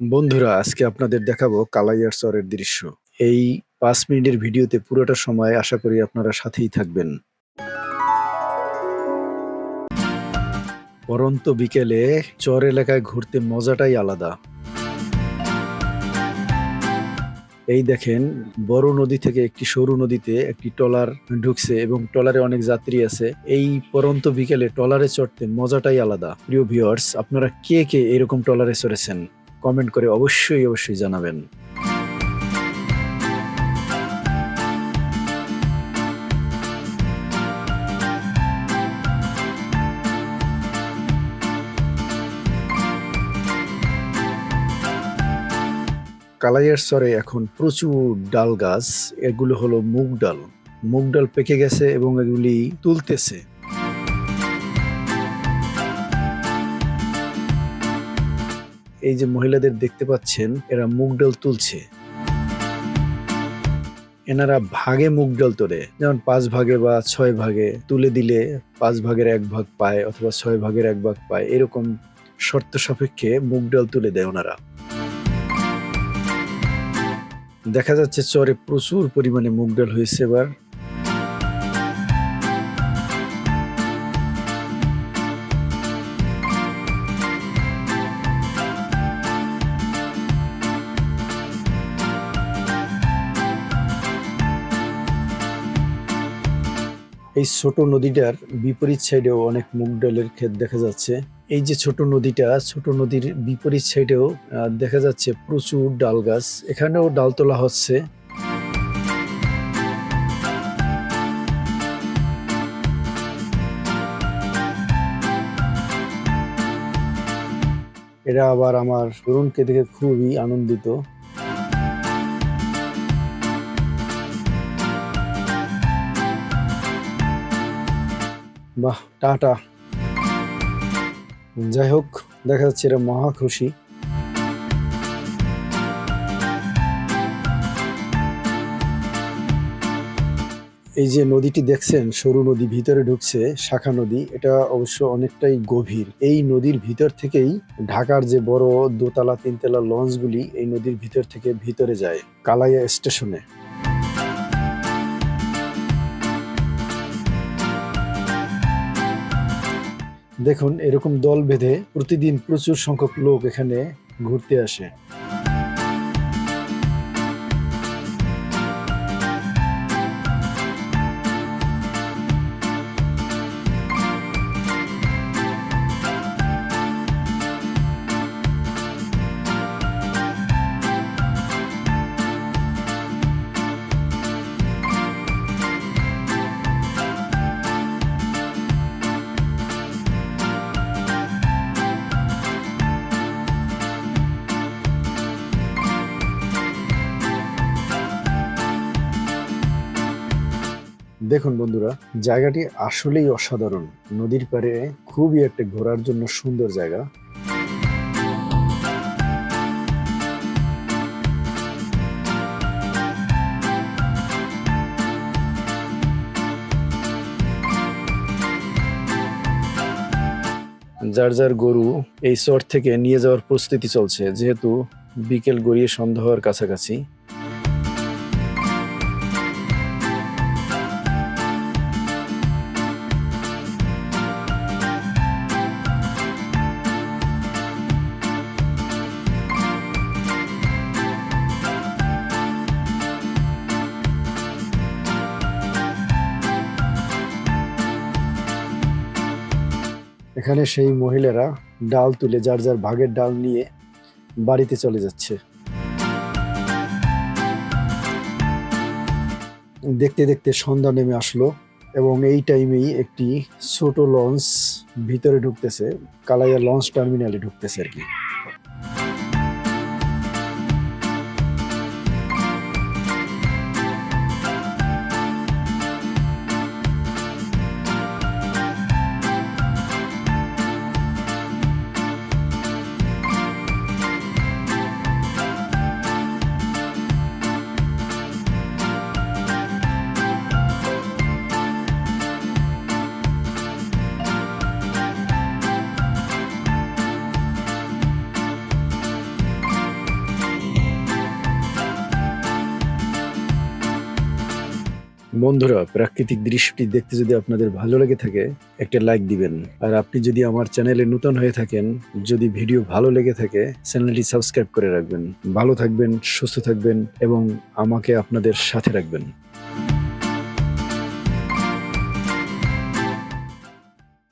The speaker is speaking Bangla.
বন্ধুরা, আজকে আপনাদের দেখাবো কালাইয়ার চরের দৃশ্য। এই পাঁচ মিনিটের ভিডিওতে পুরোটা সময় আশা করি আপনারা সাথেই থাকবেন। পরন্ত বিকেলে চর এলাকায় ঘুরতে মজাটাই আলাদা। এই দেখেন, বড় নদী থেকে একটি সরু নদীতে একটি ট্রলার ঢুকছে এবং ট্রলারে অনেক যাত্রী আছে। এই পরন্ত বিকেলে ট্রলারে চড়তে মজাটাই আলাদা। প্রিয় ভিউয়ার্স আপনারা কে কে এরকম ট্রলারে চড়েছেন? কমেন্ট করে অবশ্যই অবশ্যই জানাবেন। কালাইয়ের স্তরে এখন প্রচুর ডাল গাছ, এগুলো হলো মুগ ডাল। মুগ ডাল পেকে গেছে এবং এগুলি তুলতেছে। এই যে মহিলাদের দেখতে পাচ্ছেন, এরা মুগ ডাল তুলছে। এনারা ভাগে মুগ ডাল তোলে। যেমন পাঁচ ভাগে বা ছয় ভাগে তুলে দিলে পাঁচ ভাগের এক ভাগ পায় অথবা ছয় ভাগের এক ভাগ পায়, এরকম শর্ত সাপেক্ষে মুগ ডাল তুলে দেয় ওনারা। দেখা যাচ্ছে চরে প্রচুর পরিমাণে মুগ ডাল হয়েছে এবার। এই ছোট নদীটার বিপরীত সাইডেও অনেক মুগ ডালের ক্ষেত দেখা যাচ্ছে। এই যে ছোট নদীটা, ছোট নদীর বিপরীত সাইডেও দেখা যাচ্ছে প্রচুর ডাল গাছ। এখানেও ডাল তোলা হচ্ছে। এরা আবার আমার তরুণকে দেখে খুবই আনন্দিত। বাহ, টাটা। যাই হোক, দেখা যাচ্ছে এরা মহা খুশি। এই যে নদীটি দেখছেন, সরু নদী ভিতরে ঢুকছে, শাখা নদী, এটা অবশ্য অনেকটাই গভীর। এই নদীর ভিতর থেকেই ঢাকার যে বড় দোতলা, তিনতলা লঞ্চগুলি এই নদীর ভিতর থেকে ভিতরে যায়, কালাইয়া স্টেশনে। দেখুন এরকম দল বেঁধে প্রতিদিন প্রচুর সংখ্যক লোক এখানে ঘুরতে আসে। দেখুন বন্ধুরা, জায়গাটি আসলেই অসাধারণ। নদীর পাড়ে খুবই একটা ঘোরার জন্য সুন্দর জায়গা। যার যার গরু এই চর থেকে নিয়ে যাওয়ার প্রস্তুতি চলছে, যেহেতু বিকেল গড়িয়ে সন্ধ্যা হওয়ার কাছাকাছি। এখানে সেই মহিলারা ডাল তুলে যার যার ভাগের ডাল নিয়ে বাড়িতে চলে যাচ্ছে। দেখতে দেখতে সন্ধ্যা নেমে আসলো এবং এই টাইমেই একটি ছোট লঞ্চ ভিতরে ঢুকতেছে কালাইয়া লঞ্চ টার্মিনালে ঢুকতেছে আর কি। বন্ধুরা প্রাকৃতিক দৃশ্যটি দেখতে যদি আপনাদের ভালো লেগে থাকে, একটা লাইক দিবেন। আর আপনি যদি আমার চ্যানেলে নতুন হয়ে থাকেন, যদি ভিডিও ভালো লেগে থাকে চ্যানেলটি সাবস্ক্রাইব করে রাখবেন। ভালো থাকবেন, সুস্থ থাকবেন, এবং আমাকে আপনাদের সাথে রাখবেন।